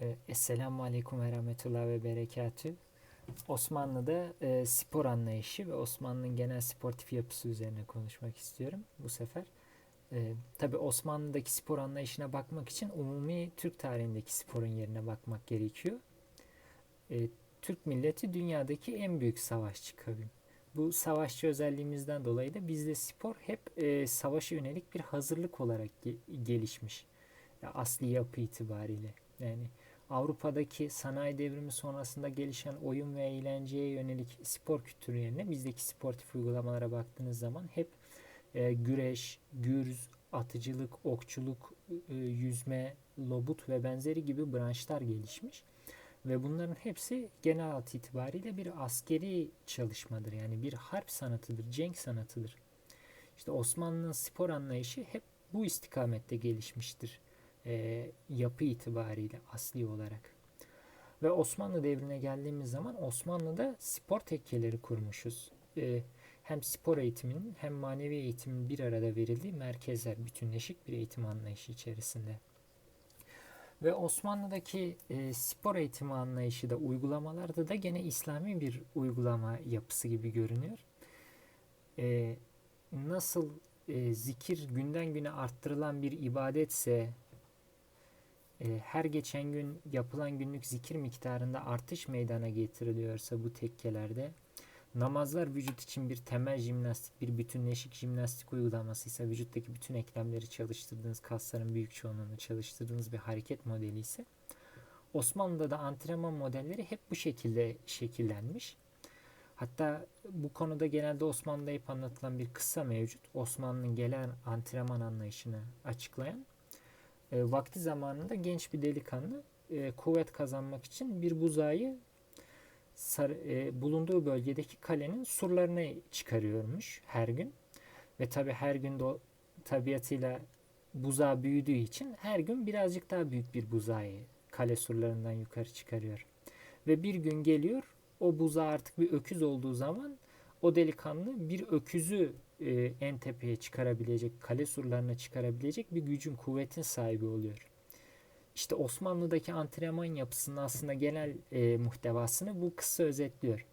Ee, Esselamu Aleyküm ve Rahmetullah ve Berekatü. Osmanlı'da e, spor anlayışı ve Osmanlı'nın genel sportif yapısı üzerine konuşmak istiyorum bu sefer. E, Tabi Osmanlı'daki spor anlayışına bakmak için umumi Türk tarihindeki sporun yerine bakmak gerekiyor. E, Türk milleti dünyadaki en büyük savaşçı kavim. Bu savaşçı özelliğimizden dolayı da bizde spor hep e, savaşa yönelik bir hazırlık olarak ge- gelişmiş. Asli yapı itibariyle. Yani Avrupa'daki sanayi devrimi sonrasında gelişen oyun ve eğlenceye yönelik spor kültürü yerine bizdeki sportif uygulamalara baktığınız zaman hep e, güreş, gürz, atıcılık, okçuluk, e, yüzme, lobut ve benzeri gibi branşlar gelişmiş. Ve bunların hepsi genel hat itibariyle bir askeri çalışmadır. Yani bir harp sanatıdır, cenk sanatıdır. İşte Osmanlı'nın spor anlayışı hep bu istikamette gelişmiştir. E, yapı itibariyle asli olarak. Ve Osmanlı devrine geldiğimiz zaman Osmanlı'da spor tekkeleri kurmuşuz. E, hem spor eğitiminin hem manevi eğitimin bir arada verildiği merkezler, bütünleşik bir eğitim anlayışı içerisinde. Ve Osmanlı'daki e, spor eğitimi anlayışı da uygulamalarda da gene İslami bir uygulama yapısı gibi görünüyor. E, nasıl e, zikir günden güne arttırılan bir ibadetse her geçen gün yapılan günlük zikir miktarında artış meydana getiriliyorsa bu tekkelerde namazlar vücut için bir temel jimnastik, bir bütünleşik jimnastik uygulamasıysa vücuttaki bütün eklemleri çalıştırdığınız, kasların büyük çoğunluğunu çalıştırdığınız bir hareket modeli ise Osmanlı'da da antrenman modelleri hep bu şekilde şekillenmiş. Hatta bu konuda genelde Osmanlı'da hep anlatılan bir kıssa mevcut. Osmanlı'nın gelen antrenman anlayışını açıklayan. E, vakti zamanında genç bir delikanlı e, kuvvet kazanmak için bir buzağı sar, e, bulunduğu bölgedeki kalenin surlarına çıkarıyormuş her gün. Ve tabi her gün de tabiatıyla buzağı büyüdüğü için her gün birazcık daha büyük bir buzağı kale surlarından yukarı çıkarıyor. Ve bir gün geliyor o buzağı artık bir öküz olduğu zaman o delikanlı bir öküzü e, en tepeye çıkarabilecek, kale surlarına çıkarabilecek bir gücün, kuvvetin sahibi oluyor. İşte Osmanlı'daki antrenman yapısının aslında genel e, muhtevasını bu kısa özetliyor.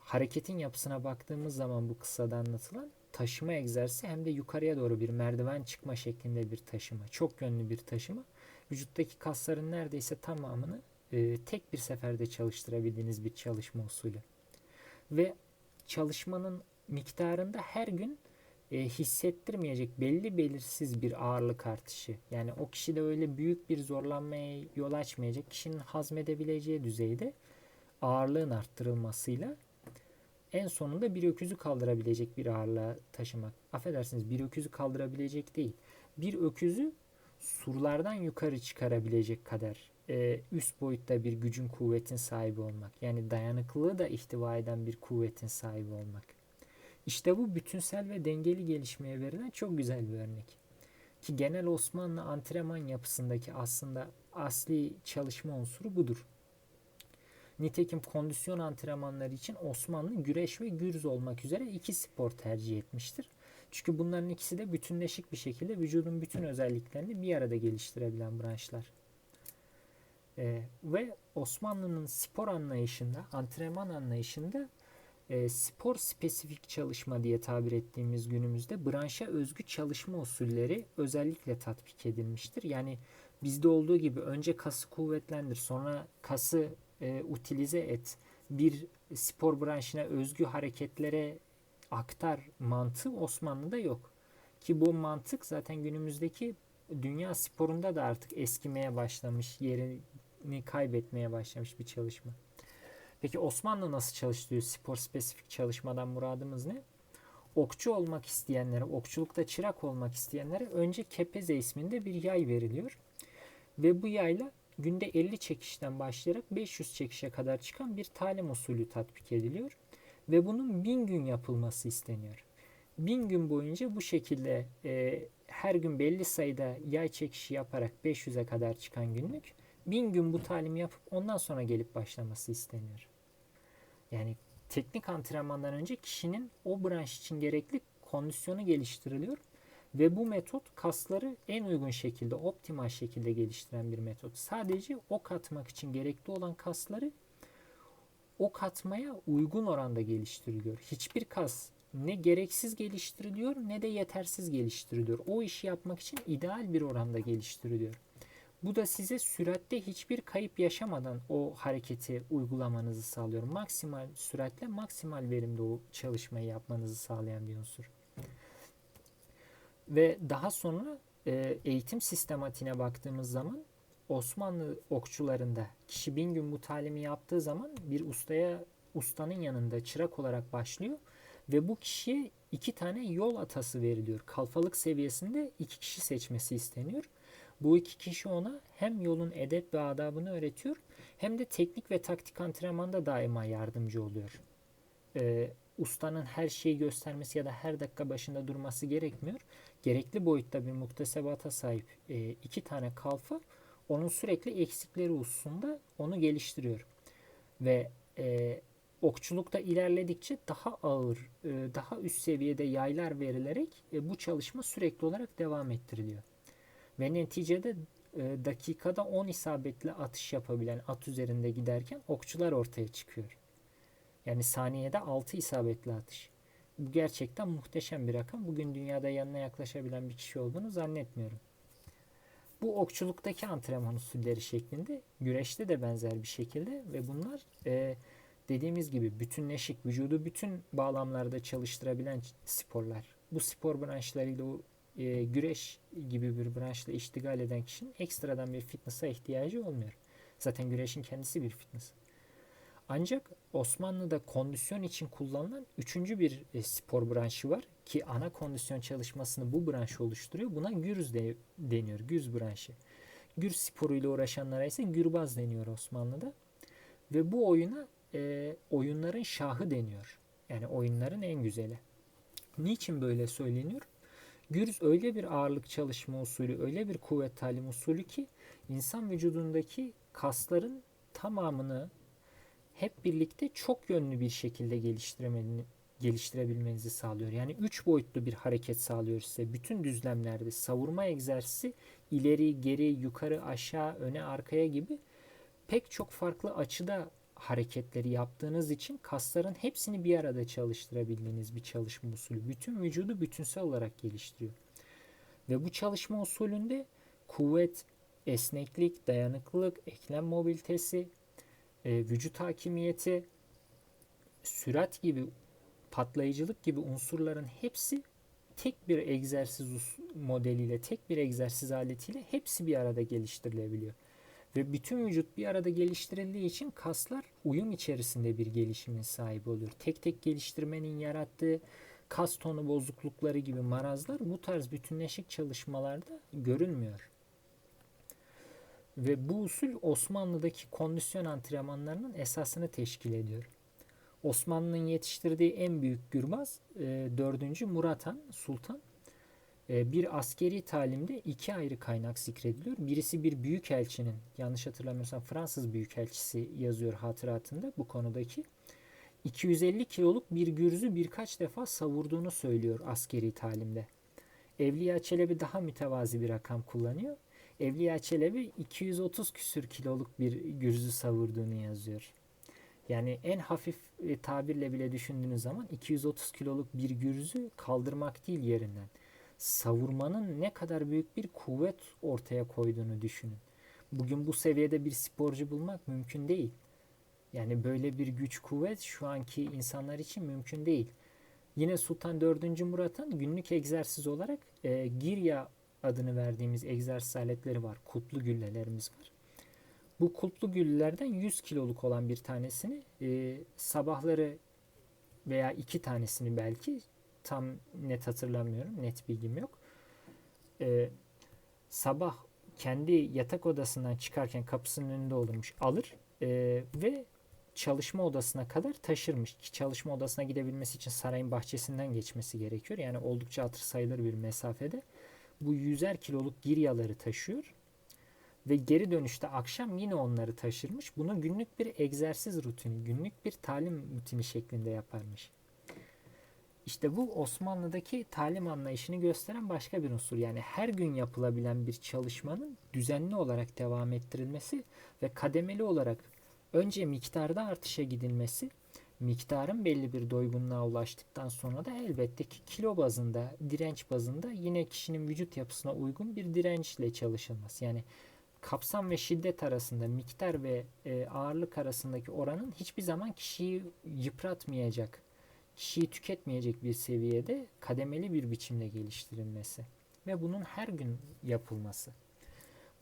Hareketin yapısına baktığımız zaman bu kıssada anlatılan taşıma egzersizi hem de yukarıya doğru bir merdiven çıkma şeklinde bir taşıma. Çok yönlü bir taşıma. Vücuttaki kasların neredeyse tamamını e, tek bir seferde çalıştırabildiğiniz bir çalışma usulü. Ve çalışmanın miktarında her gün e, hissettirmeyecek belli belirsiz bir ağırlık artışı. Yani o kişide öyle büyük bir zorlanmaya yol açmayacak kişinin hazmedebileceği düzeyde ağırlığın arttırılmasıyla en sonunda bir öküzü kaldırabilecek bir ağırlığa taşımak. Affedersiniz bir öküzü kaldırabilecek değil. Bir öküzü surlardan yukarı çıkarabilecek kadar e, üst boyutta bir gücün kuvvetin sahibi olmak. Yani dayanıklılığı da ihtiva eden bir kuvvetin sahibi olmak. İşte bu bütünsel ve dengeli gelişmeye verilen çok güzel bir örnek. Ki genel Osmanlı antrenman yapısındaki aslında asli çalışma unsuru budur. Nitekim kondisyon antrenmanları için Osmanlı güreş ve gürz olmak üzere iki spor tercih etmiştir. Çünkü bunların ikisi de bütünleşik bir şekilde vücudun bütün özelliklerini bir arada geliştirebilen branşlar. Ee, ve Osmanlı'nın spor anlayışında, antrenman anlayışında e, spor spesifik çalışma diye tabir ettiğimiz günümüzde branşa özgü çalışma usulleri özellikle tatbik edilmiştir. Yani bizde olduğu gibi önce kası kuvvetlendir, sonra kası e, utilize et, bir spor branşına özgü hareketlere aktar mantığı Osmanlı'da yok. Ki bu mantık zaten günümüzdeki dünya sporunda da artık eskimeye başlamış, yerini kaybetmeye başlamış bir çalışma. Peki Osmanlı nasıl çalıştırıyor spor spesifik çalışmadan muradımız ne? Okçu olmak isteyenlere, okçulukta çırak olmak isteyenlere önce kepeze isminde bir yay veriliyor. Ve bu yayla günde 50 çekişten başlayarak 500 çekişe kadar çıkan bir talim usulü tatbik ediliyor. Ve bunun 1000 gün yapılması isteniyor. 1000 gün boyunca bu şekilde e, her gün belli sayıda yay çekişi yaparak 500'e kadar çıkan günlük 1000 gün bu talimi yapıp ondan sonra gelip başlaması isteniyor. Yani teknik antrenmandan önce kişinin o branş için gerekli kondisyonu geliştiriliyor Ve bu metot kasları en uygun şekilde, optimal şekilde geliştiren bir metot. Sadece ok atmak için gerekli olan kasları ok atmaya uygun oranda geliştiriliyor. Hiçbir kas ne gereksiz geliştiriliyor ne de yetersiz geliştiriliyor. O işi yapmak için ideal bir oranda geliştiriliyor. Bu da size süratte hiçbir kayıp yaşamadan o hareketi uygulamanızı sağlıyor. Maksimal süratle maksimal verimde o çalışmayı yapmanızı sağlayan bir unsur. Ve daha sonra e, eğitim sistematiğine baktığımız zaman Osmanlı okçularında kişi bin gün bu talimi yaptığı zaman bir ustaya ustanın yanında çırak olarak başlıyor ve bu kişiye iki tane yol atası veriliyor. Kalfalık seviyesinde iki kişi seçmesi isteniyor. Bu iki kişi ona hem yolun edep ve adabını öğretiyor hem de teknik ve taktik antrenmanda daima yardımcı oluyor. Ee, ustanın her şeyi göstermesi ya da her dakika başında durması gerekmiyor. Gerekli boyutta bir muktesebata sahip e, iki tane kalfa onun sürekli eksikleri hususunda onu geliştiriyor. Ve e, okçulukta ilerledikçe daha ağır, e, daha üst seviyede yaylar verilerek e, bu çalışma sürekli olarak devam ettiriliyor. Ve neticede e, dakikada 10 isabetli atış yapabilen at üzerinde giderken okçular ortaya çıkıyor. Yani saniyede 6 isabetli atış. Bu gerçekten muhteşem bir rakam. Bugün dünyada yanına yaklaşabilen bir kişi olduğunu zannetmiyorum. Bu okçuluktaki antrenman usulleri şeklinde güreşte de benzer bir şekilde ve bunlar e, dediğimiz gibi bütünleşik, vücudu bütün bağlamlarda çalıştırabilen sporlar. Bu spor branşlarıyla e, güreş gibi bir branşla iştigal eden kişinin ekstradan bir fitness'a ihtiyacı olmuyor. Zaten güreşin kendisi bir fitness. Ancak Osmanlı'da kondisyon için kullanılan üçüncü bir e, spor branşı var ki ana kondisyon çalışmasını bu branş oluşturuyor. Buna gürz de, deniyor. Gürz branşı. Gürz sporuyla uğraşanlara ise gürbaz deniyor Osmanlı'da. Ve bu oyuna e, oyunların şahı deniyor. Yani oyunların en güzeli. Niçin böyle söyleniyor? Gürz öyle bir ağırlık çalışma usulü, öyle bir kuvvet talim usulü ki insan vücudundaki kasların tamamını hep birlikte çok yönlü bir şekilde geliştirebilmenizi sağlıyor. Yani üç boyutlu bir hareket sağlıyor size. Bütün düzlemlerde savurma egzersizi ileri, geri, yukarı, aşağı, öne, arkaya gibi pek çok farklı açıda hareketleri yaptığınız için kasların hepsini bir arada çalıştırabildiğiniz bir çalışma usulü. Bütün vücudu bütünsel olarak geliştiriyor. Ve bu çalışma usulünde kuvvet, esneklik, dayanıklılık, eklem mobilitesi, e, vücut hakimiyeti, sürat gibi, patlayıcılık gibi unsurların hepsi tek bir egzersiz modeliyle, tek bir egzersiz aletiyle hepsi bir arada geliştirilebiliyor. Ve bütün vücut bir arada geliştirildiği için kaslar uyum içerisinde bir gelişimin sahibi oluyor. Tek tek geliştirmenin yarattığı kas tonu bozuklukları gibi marazlar bu tarz bütünleşik çalışmalarda görülmüyor. Ve bu usul Osmanlı'daki kondisyon antrenmanlarının esasını teşkil ediyor. Osmanlı'nın yetiştirdiği en büyük gürbaz 4. Murat Han Sultan bir askeri talimde iki ayrı kaynak zikrediliyor. Birisi bir büyükelçinin, yanlış hatırlamıyorsam Fransız büyükelçisi yazıyor hatıratında bu konudaki. 250 kiloluk bir gürzü birkaç defa savurduğunu söylüyor askeri talimde. Evliya Çelebi daha mütevazi bir rakam kullanıyor. Evliya Çelebi 230 küsür kiloluk bir gürzü savurduğunu yazıyor. Yani en hafif e, tabirle bile düşündüğünüz zaman 230 kiloluk bir gürzü kaldırmak değil yerinden savurmanın ne kadar büyük bir kuvvet ortaya koyduğunu düşünün. Bugün bu seviyede bir sporcu bulmak mümkün değil. Yani böyle bir güç kuvvet şu anki insanlar için mümkün değil. Yine Sultan 4. Murat'ın günlük egzersiz olarak e, Girya adını verdiğimiz egzersiz aletleri var. Kulplu güllelerimiz var. Bu kulplu güllelerden 100 kiloluk olan bir tanesini e, sabahları veya iki tanesini belki tam net hatırlamıyorum. Net bilgim yok. Ee, sabah kendi yatak odasından çıkarken kapısının önünde olurmuş alır e, ve çalışma odasına kadar taşırmış. Ki çalışma odasına gidebilmesi için sarayın bahçesinden geçmesi gerekiyor. Yani oldukça hatır sayılır bir mesafede. Bu yüzer kiloluk giryaları taşıyor. Ve geri dönüşte akşam yine onları taşırmış. Bunu günlük bir egzersiz rutini, günlük bir talim rutini şeklinde yaparmış. İşte bu Osmanlı'daki talim anlayışını gösteren başka bir unsur. Yani her gün yapılabilen bir çalışmanın düzenli olarak devam ettirilmesi ve kademeli olarak önce miktarda artışa gidilmesi, miktarın belli bir doygunluğa ulaştıktan sonra da elbette ki kilo bazında, direnç bazında yine kişinin vücut yapısına uygun bir dirençle çalışılması. Yani kapsam ve şiddet arasında miktar ve e, ağırlık arasındaki oranın hiçbir zaman kişiyi yıpratmayacak, kişiyi tüketmeyecek bir seviyede kademeli bir biçimde geliştirilmesi ve bunun her gün yapılması.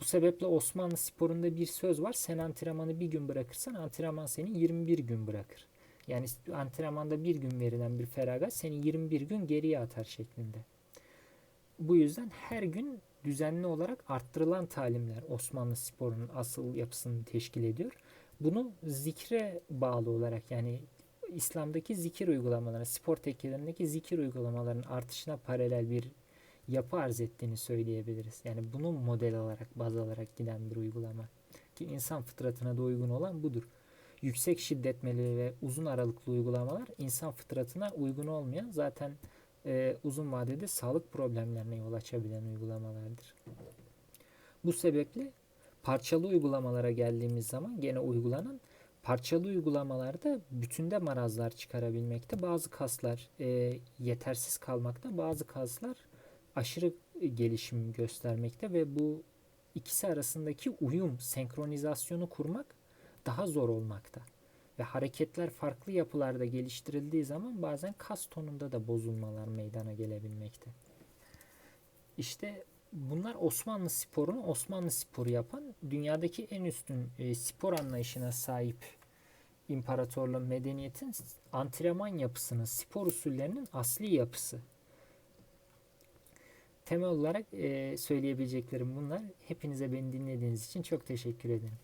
Bu sebeple Osmanlı sporunda bir söz var. Sen antrenmanı bir gün bırakırsan antrenman seni 21 gün bırakır. Yani antrenmanda bir gün verilen bir feragat seni 21 gün geriye atar şeklinde. Bu yüzden her gün düzenli olarak arttırılan talimler Osmanlı sporunun asıl yapısını teşkil ediyor. Bunu zikre bağlı olarak yani İslam'daki zikir uygulamaları, spor tekkelerindeki zikir uygulamalarının artışına paralel bir yapı arz ettiğini söyleyebiliriz. Yani bunu model olarak, baz alarak giden bir uygulama. Ki insan fıtratına da uygun olan budur. Yüksek şiddetmeli ve uzun aralıklı uygulamalar insan fıtratına uygun olmayan zaten e, uzun vadede sağlık problemlerine yol açabilen uygulamalardır. Bu sebeple parçalı uygulamalara geldiğimiz zaman gene uygulanan parçalı uygulamalarda bütünde marazlar çıkarabilmekte. Bazı kaslar e, yetersiz kalmakta, bazı kaslar aşırı gelişim göstermekte ve bu ikisi arasındaki uyum, senkronizasyonu kurmak daha zor olmakta. Ve hareketler farklı yapılarda geliştirildiği zaman bazen kas tonunda da bozulmalar meydana gelebilmekte. İşte bunlar Osmanlı sporunu Osmanlı sporu yapan dünyadaki en üstün e, spor anlayışına sahip imparatorluğun medeniyetin antrenman yapısının, spor usullerinin asli yapısı. Temel olarak e, söyleyebileceklerim bunlar. Hepinize beni dinlediğiniz için çok teşekkür ederim.